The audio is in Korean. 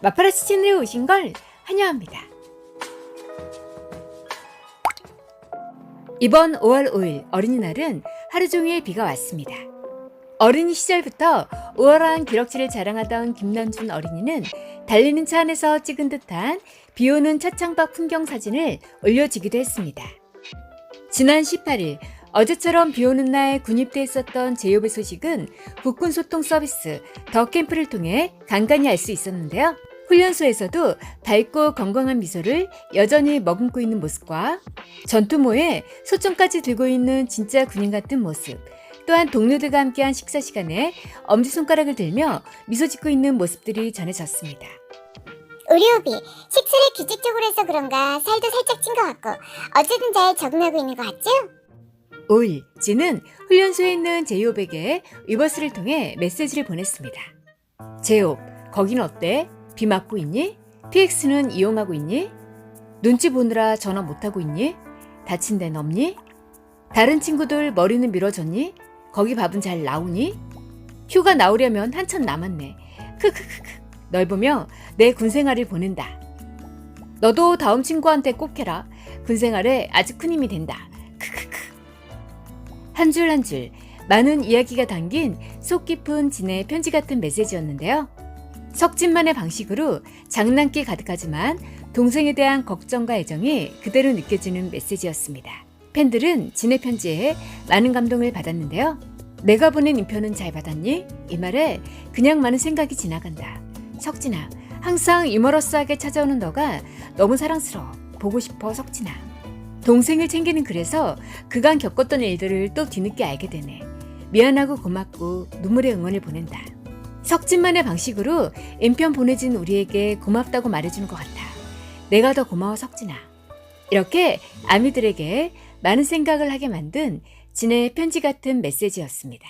마파라치 채널에 오신 걸 환영합니다. 이번 5월 5일 어린이날은 하루 종일 비가 왔습니다. 어린이 시절부터 우월한 기럭지를 자랑하던 김남준 어린이는 달리는 차 안에서 찍은 듯한 비 오는 차창밖 풍경 사진을 올려주기도 했습니다. 지난 18일 어제처럼 비 오는 날 군입대했었던 제이홉의 소식은 국군 소통 서비스 더 캠프를 통해 간간히 알 수 있었는데요. 훈련소에서도 밝고 건강한 미소를 여전히 머금고 있는 모습과 전투모에 소총까지 들고 있는 진짜 군인 같은 모습, 또한 동료들과 함께한 식사 시간에 엄지손가락을 들며 미소 짓고 있는 모습들이 전해졌습니다. 오비 식사를 규칙적으로 해서 그런가 살도 살짝 찐 것 같고 어쨌든 잘 적응하고 있는 것 같죠? 5일, 지는 훈련소에 있는 제이홉에게 위버스를 통해 메시지를 보냈습니다. 제이홉, 거긴 어때? 비 맞고 있니? PX는 이용하고 있니? 눈치 보느라 전화 못하고 있니? 다친 데는 없니? 다른 친구들 머리는 밀어줬니? 거기 밥은 잘 나오니? 휴가 나오려면 한참 남았네. 크크크크. 널 보며 내 군생활을 보낸다. 너도 다음 친구한테 꼭 해라. 군생활에 아주 큰 힘이 된다. 한 줄 한 줄 많은 이야기가 담긴 속 깊은 진의 편지 같은 메시지였는데요. 석진만의 방식으로 장난기 가득하지만 동생에 대한 걱정과 애정이 그대로 느껴지는 메시지였습니다. 팬들은 진의 편지에 많은 감동을 받았는데요. 내가 보낸 인편은 잘 받았니? 이 말에 그냥 많은 생각이 지나간다. 석진아, 항상 유머러스하게 찾아오는 너가 너무 사랑스러워. 보고 싶어, 석진아. 동생을 챙기는 글에서 그간 겪었던 일들을 또 뒤늦게 알게 되네. 미안하고 고맙고 눈물의 응원을 보낸다. 석진만의 방식으로 인편 보내준 우리에게 고맙다고 말해주는 것 같아. 내가 더 고마워 석진아. 이렇게 아미들에게 많은 생각을 하게 만든 진의 편지 같은 메시지였습니다.